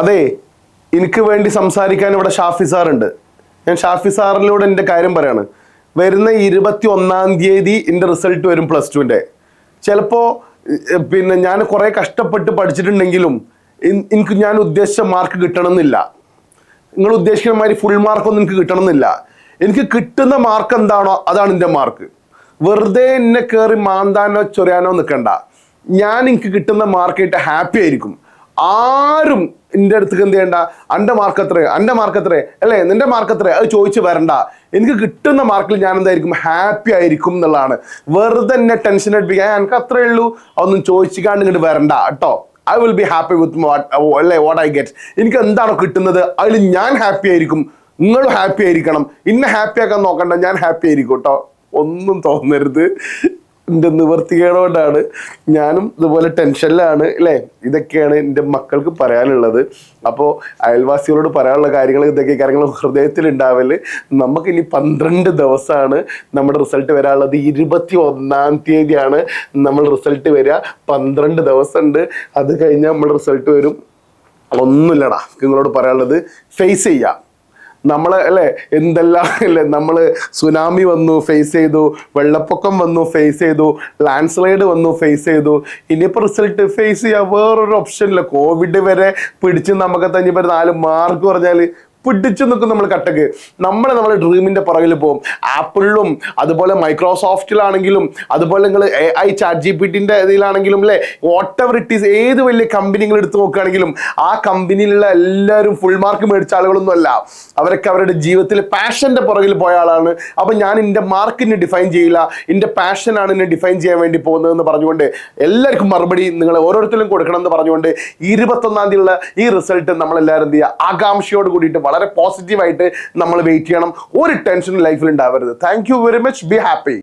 അതെ എനിക്ക് വേണ്ടി സംസാരിക്കാൻ ഇവിടെ ഷാഫി സാറുണ്ട്. ഞാൻ ഷാഫി സാറിലൂടെ എന്റെ കാര്യം പറയാണ്. വരുന്ന ഇരുപത്തി ഒന്നാം തീയതി എന്റെ റിസൾട്ട് വരും പ്ലസ് ടുവിന്റെ ചിലപ്പോൾ പിന്നെ ഞാൻ കുറേ കഷ്ടപ്പെട്ട് പഠിച്ചിട്ടുണ്ടെങ്കിലും എനിക്ക് ഞാൻ ഉദ്ദേശിച്ച മാർക്ക് കിട്ടണമെന്നില്ല. നിങ്ങൾ ഉദ്ദേശിക്കുന്ന മാതിരി ഫുൾ മാർക്കൊന്നും എനിക്ക് കിട്ടണമെന്നില്ല. എനിക്ക് കിട്ടുന്ന മാർക്ക് എന്താണോ അതാണ് എന്റെ മാർക്ക് വെറുതെ എന്നെ കയറി മാന്താനോ ചൊറിയാനോ നിൽക്കണ്ട ഞാൻ എനിക്ക് കിട്ടുന്ന മാർക്കായിട്ട് ഹാപ്പി ആയിരിക്കും. ആരും എന്റെ അടുത്തേക്ക് എന്ത് ചെയ്യണ്ട? അന്റെ മാർക്ക് എത്ര എന്റെ മാർക്ക് എത്ര അല്ലേ? നിന്റെ മാർക്ക് എത്ര അത് ചോദിച്ച് വരണ്ട. എനിക്ക് കിട്ടുന്ന മാർക്കിൽ ഞാൻ എന്തായിരിക്കും? ഹാപ്പി ആയിരിക്കും എന്നുള്ളതാണ്. വെറുതെ എന്നെ ടെൻഷൻ അടിപ്പിക്കാൻ എനിക്ക് അത്രേ ഉള്ളൂ. അതൊന്നും ചോദിച്ചിക്കാണ്ട് ഇങ്ങോട്ട് വരണ്ട കേട്ടോ. I will be happy with അല്ലേ വാട്ട് ഐ ഗെറ്റ് എനിക്ക് എന്താണോ കിട്ടുന്നത്? അതിൽ ഞാൻ ഹാപ്പി ആയിരിക്കും. നിങ്ങളും ഹാപ്പി ആയിരിക്കണം. ഇന്നെ ഹാപ്പി ആക്കാൻ നോക്കണ്ട. ഞാൻ ഹാപ്പി ആയിരിക്കും കേട്ടോ. ഒന്നും തോന്നരുത്. എന്റെ നിവർത്തികേടോണ്ടാണ് ഞാനും ഇതുപോലെ ടെൻഷനിലാണ് അല്ലേ ഇതൊക്കെയാണ് എന്റെ മക്കൾക്ക് പറയാനുള്ളത്. അപ്പോൾ അയൽവാസികളോട് പറയാനുള്ള കാര്യങ്ങൾ ഇതൊക്കെ കാര്യങ്ങൾ ഹൃദയത്തിൽ ഉണ്ടാവൽ നമുക്ക് ഇനി പന്ത്രണ്ട് ദിവസമാണ് നമ്മുടെ റിസൾട്ട് വരാനുള്ളത്. ഇരുപത്തി ഒന്നാം തീയതിയാണ് നമ്മൾ റിസൾട്ട് വരിക പന്ത്രണ്ട് ദിവസമുണ്ട്. അത് കഴിഞ്ഞാൽ നമ്മൾ റിസൾട്ട് വരും. ഒന്നുമില്ലടാ. നിങ്ങളോട് പറയാനുള്ളത് ഫേസ് ചെയ്യാം. നമ്മളെ അല്ലേ? എന്തെല്ലാം അല്ലേ? നമ്മൾ സുനാമി വന്നു ഫേസ് ചെയ്തു വെള്ളപ്പൊക്കം വന്നു ഫേസ് ചെയ്തു ലാൻഡ് സ്ലൈഡ് വന്നു ഫേസ് ചെയ്തു. ഇനിയിപ്പോൾ റിസൾട്ട് ഫേസ് ചെയ്യാൻ വേറൊരു ഓപ്ഷൻ ഇല്ല. കോവിഡ് വരെ പിടിച്ച് നമുക്ക് തന്നെ ഇപ്പോൾ നാല് മാർക്ക് പറഞ്ഞാൽ പിടിച്ചു നിൽക്കും നമ്മൾ കട്ടക്ക്. നമ്മൾ നമ്മുടെ ഡ്രീമിന്റെ പുറകിൽ പോകും. ആപ്പിളിലും അതുപോലെ മൈക്രോസോഫ്റ്റിലാണെങ്കിലും അതുപോലെ നിങ്ങൾ A I chat G P ഇതിലാണെങ്കിലും അല്ലേ വാട്ട് എവർ ഇറ്റ് ഈസ് ഏത് വലിയ കമ്പനി നിങ്ങൾ എടുത്തു നോക്കുകയാണെങ്കിലും ആ കമ്പനിയിലുള്ള എല്ലാവരും ഫുൾ മാർക്ക് മേടിച്ച ആളുകളൊന്നും അല്ല അവരൊക്കെ അവരുടെ ജീവിതത്തിൽ പാഷന്റെ പുറകിൽ പോയ ആളാണ്. അപ്പൊ ഞാൻ എന്റെ മാർക്കിനെ ഡിഫൈൻ ചെയ്യില്ല. എന്റെ പാഷനാണ് എന്നെ ഡിഫൈൻ ചെയ്യാൻ വേണ്ടി പോകുന്നതെന്ന് പറഞ്ഞുകൊണ്ട് എല്ലാവർക്കും മറുപടി നിങ്ങൾ ഓരോരുത്തരും കൊടുക്കണം എന്ന് പറഞ്ഞുകൊണ്ട് ഇരുപത്തൊന്നാം തീയതിയുള്ള ഈ റിസൾട്ട് നമ്മളെല്ലാവരും എന്ത് ചെയ്യുക? ആകാംക്ഷയോട് കൂടിയിട്ട് വളരെ പോസിറ്റീവായിട്ട് നമ്മൾ വെയിറ്റ് ചെയ്യണം. ഒരു ടെൻഷനും ലൈഫിൽ ഉണ്ടാവരുത്. Thank very much be happy